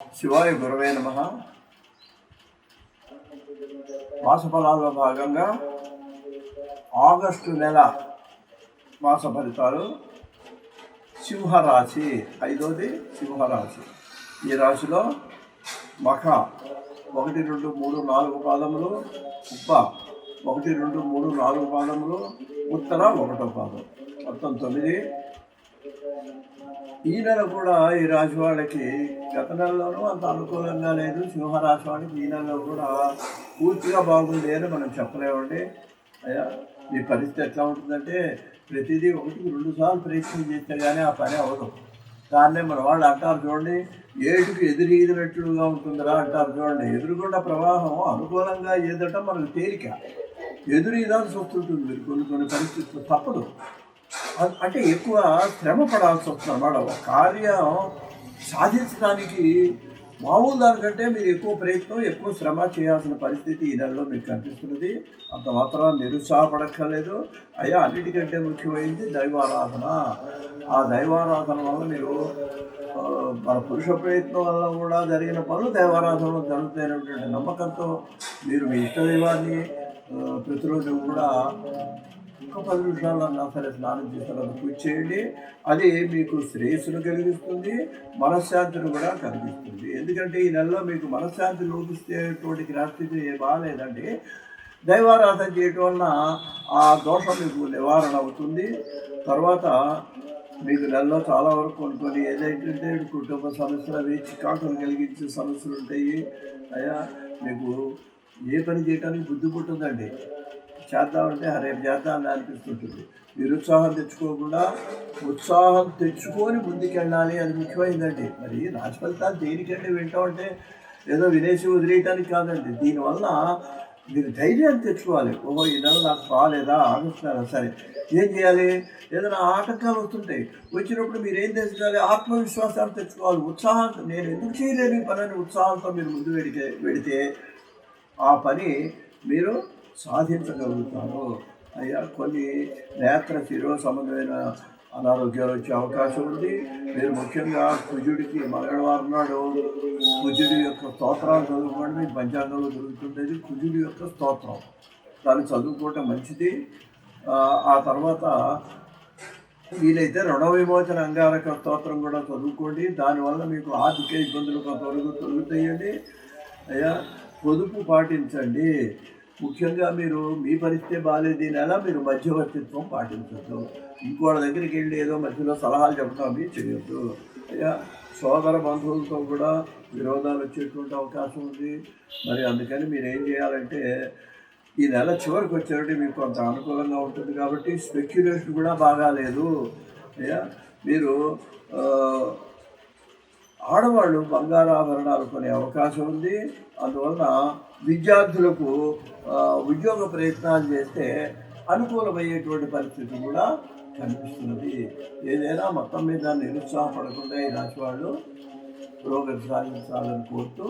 శివాయ గురవే నమ. మాసఫలాల్లో భాగంగా ఆగస్టు నెల మాస ఫలితాలు సింహరాశి ఐదోది సింహరాశి. ఈ రాశిలో మఖ ఒకటి రెండు మూడు నాలుగు పాదములు ఉప్ప ఒకటి రెండు మూడు నాలుగు పాదములు ఉత్తర ఒకటో పాదం. మొత్తం తొమ్మిది ఈ నెల కూడా ఈ రాశి వాళ్ళకి గత నెలలోనూ అంత అనుకూలంగా లేదు. సింహరాశి వాళ్ళకి ఈ నెలలో కూడా పూర్తిగా బాగుంది అని మనం చెప్పలేమండి. అయ్యా మీ పరిస్థితి ఎట్లా ఉంటుందంటే ప్రతిదీ ఒకటికి రెండు సార్లు ప్రయత్నం చేస్తే కానీ ఆ పని అవ్వదు. దాన్నే మన వాళ్ళు అంటారు చూడండి ఏటుకు ఎదురీదినట్లుగా ఉంటుందిరా అంటారు చూడండి. ఎదురుగుండా ప్రవాహం అనుకూలంగా ఏదంటే మనకు తేలిక. ఎదురీదాల్సి వస్తుంటుంది. మీరు కొన్ని కొన్ని పరిస్థితులు తప్పదు. అంటే ఎక్కువ శ్రమ పడాల్సి వస్తుంది అన్నమాట. ఒక కార్యం సాధించడానికి మామూలు దానికంటే మీరు ఎక్కువ ప్రయత్నం ఎక్కువ శ్రమ చేయాల్సిన పరిస్థితి ఈ నెలలో మీకు కనిపిస్తున్నది. అంత మాత్రం నిరుత్సాహపడక్కర్లేదు. అయ్యా అన్నిటికంటే ముఖ్యమైనది దైవారాధన. ఆ దైవారాధన వల్ల మీరు మన పురుష ప్రయత్నం వల్ల కూడా జరిగిన పనులు దైవారాధనలో జరుగుతాయనేటువంటి నమ్మకంతో మీరు మీ ఇష్ట దైవాన్ని ప్రతిరోజు కూడా ఒక పది నిమిషాలన్నా సరే స్నానం చేస్తారు తర్వాత పూజ చేయండి అది మీకు శ్రేయస్సును కలిగిస్తుంది మనశ్శాంతిని కూడా కలిగిస్తుంది. ఎందుకంటే ఈ నెలలో మీకు మనశ్శాంతి లోపిస్తేటువంటి గ్రహస్థితి బాగాలేదండి. దైవారాధన చేయటం వలన ఆ దోషం మీకు నివారణ అవుతుంది. తర్వాత మీకు నెలలో చాలా వరకు కొన్ని కొన్ని ఏదైతే కుటుంబ సమస్యలు అవి చికాకులు కలిగించే సమస్యలు ఉంటాయి. అయ్యా మీకు ఏ పని చేయడానికి బుద్ధి పుట్టుందండి. చేద్దామంటే "ఆ, రేపు చేద్దామని అనిపిస్తుంటుంది. నిరుత్సాహం తెచ్చుకోకుండా ఉత్సాహం తెచ్చుకొని ముందుకెళ్ళాలి అది ముఖ్యమైందండి. మరి రాశి ఫలితాలు దేనికంటే వింటామంటే ఏదో వినేసి వదిలేయటానికి కాదండి. దీనివల్ల మీరు ధైర్యాన్ని తెచ్చుకోవాలి. ఓహో ఈ నెల నాకు బాగాలేదా ఆగుతున్నారా సరే. ఏం చేయాలి? ఏదైనా ఆటంకాలు వస్తుంటాయి. వచ్చినప్పుడు మీరు ఏం తెచ్చుకోవాలి ఆత్మవిశ్వాసాన్ని తెచ్చుకోవాలి. ఉత్సాహం నేను ఎందుకు చేయలేను ఈ ఉత్సాహంతో మీరు ముందు వెడితే వెడితే ఆ పని మీరు సాధించగలుగుతాను. అయ్యా కొన్ని నేత్ర శిరో సంబంధమైన అనారోగ్యాలు వచ్చే అవకాశం ఉంది. మీరు ముఖ్యంగా కుజుడికి మంగళవారం నాడు కుజుడి యొక్క స్తోత్రాలు చదువుకోవడం మీకు పంచాంగంలో దొరుకుతుండేది కుజుడి యొక్క స్తోత్రం. దాన్ని చదువుకోవటం మంచిది. ఆ, ఆ తర్వాత వీలైతే రుణ విమోచన అంగారక స్తోత్రం కూడా చదువుకోండి. దానివల్ల మీకు ఆర్థిక ఇబ్బందులు కొంతవరకు తొలుగుతాయండి. అయ్యా పొదుపు పాటించండి. ముఖ్యంగా మీరు మీ పరిస్థితి బాగాలేదు ఈ నెల మీరు మధ్యవర్తిత్వం పాటించద్దు. ఇంకోటి దగ్గరికి వెళ్ళి ఏదో మధ్యలో సలహాలు చెప్తాం మీరు చేయొద్దు. అయ్యా సోదర బంధువులతో కూడా విరోధాలు వచ్చేటువంటి అవకాశం ఉంది. మరి అందుకని మీరు ఏం చేయాలంటే ఈ నెల చివరికి వచ్చేటట్టు మీకు కొంత అనుకూలంగా ఉంటుంది కాబట్టి స్పెక్యులేషన్ కూడా బాగాలేదు అయ్యా మీరు ఆడవాళ్ళు బంగారాభరణాలు కొనే అవకాశం ఉంది. అందువలన విద్యార్థులకు ఉద్యోగ ప్రయత్నాలు చేస్తే అనుకూలమయ్యేటువంటి పరిస్థితి కూడా కనిపిస్తున్నది. ఏదైనా మొత్తం మీద నిరుత్సాహపడకుండా ఈ రాశి వాళ్ళు పురోగతి సాధించాలని కోరుతూ